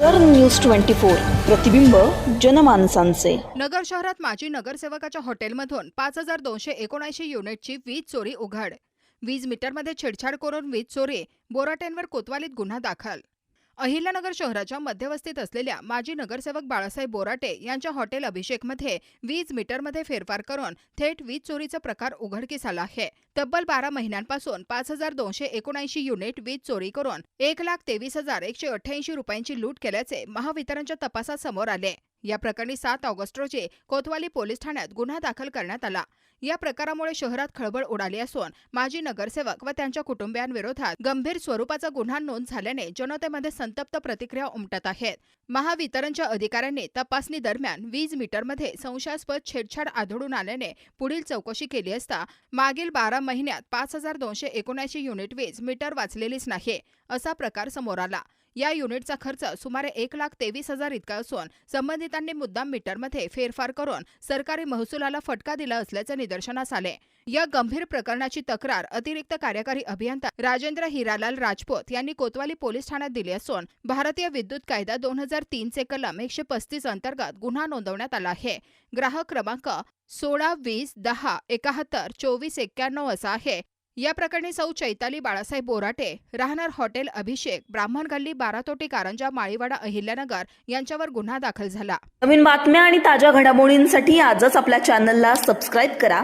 नगर news twenty four प्रतिबिंब जनमानसांचे. नगर शहरात माजी नगरसेवकाच्या हॉटेलमधून पाच हजार दोनशे एकोणऐंशी युनिटची वीज चोरी उघड. वीज मीटरमध्ये छेडछाड करून वीज चोरी बोराटेंवर कोतवालीत गुन्हा दाखल. अहिल्यानगर शहराच्या मध्यवस्तीत असलेल्या माजी नगरसेवक बाळासाहेब बोराटे यांच्या हॉटेल अभिषेकमध्ये वीज मीटरमध्ये फेरफार करून थेट वीज चोरीचा प्रकार उघडकीस आला आहे. तब्बल बारा महिन्यांपासून पाच हजार दोनशे एकोणऐंशी युनिट वीज चोरी करून एक लाख तेवीस हजार एकशे अठ्ठ्याऐंशी रुपयांची लूट केल्याचे महावितरणच्या तपासात समोर आले. या प्रकरणी सात ऑगस्ट रोजी कोतवाली पोलीस ठाण्यात गुन्हा दाखल करण्यात आला. या प्रकारामुळे शहरात खळबळ उडाली असून माजी नगरसेवक व त्यांच्या कुटुंबियांविरोधात गंभीर स्वरूपाचा गुन्हा नोंद झाल्याने जनतेमध्ये संतप्त प्रतिक्रिया उमटत आहेत. महावितरणच्या अधिकाऱ्यांनी तपासणी दरम्यान वीज मीटरमध्ये संशयास्पद छेडछाड आढळून आल्याने पुढील चौकशी केली असता मागील बारा महिन्यात पाच हजार दोनशे एकोणऐंशी युनिट वीज मीटर वाचलेलीच नाही असा प्रकार समोर आला. या युनिटचा खर्च सुमारे एक लाख तेवीस हजार इतका असून संबंधितांनी मुद्दाम मीटरमध्ये फेरफार करून सरकारी महसुलाला फटका दिला असल्याचे निदर्शनास आले. या गंभीर प्रकरणाची तक्रार अतिरिक्त कार्यकारी अभियंता राजेंद्र हिरालाल राजपूत यांनी कोतवाली पोलीस ठाण्यात दिली असून भारतीय विद्युत कायदा दोन हजार तीनचे कलम एकशे पस्तीस अंतर्गत गुन्हा नोंदवण्यात आला आहे. ग्राहक क्रमांक सोळा वीस दहा एकाहत्तर चोवीस एक्क्याण्णव असा आहे. या प्रकरणी सौ चैताली बाळासाहेब बोराटे राहणार हॉटेल अभिषेक ब्राह्मण गल्ली बारातोटी कारंजा माळीवाडा अहिल्यानगर यांच्यावर गुन्हा दाखल झाला. नवीन बातम्या आणि ताज्या घडामोडींसाठी आजच आपल्या चॅनलला सबस्क्राईब करा.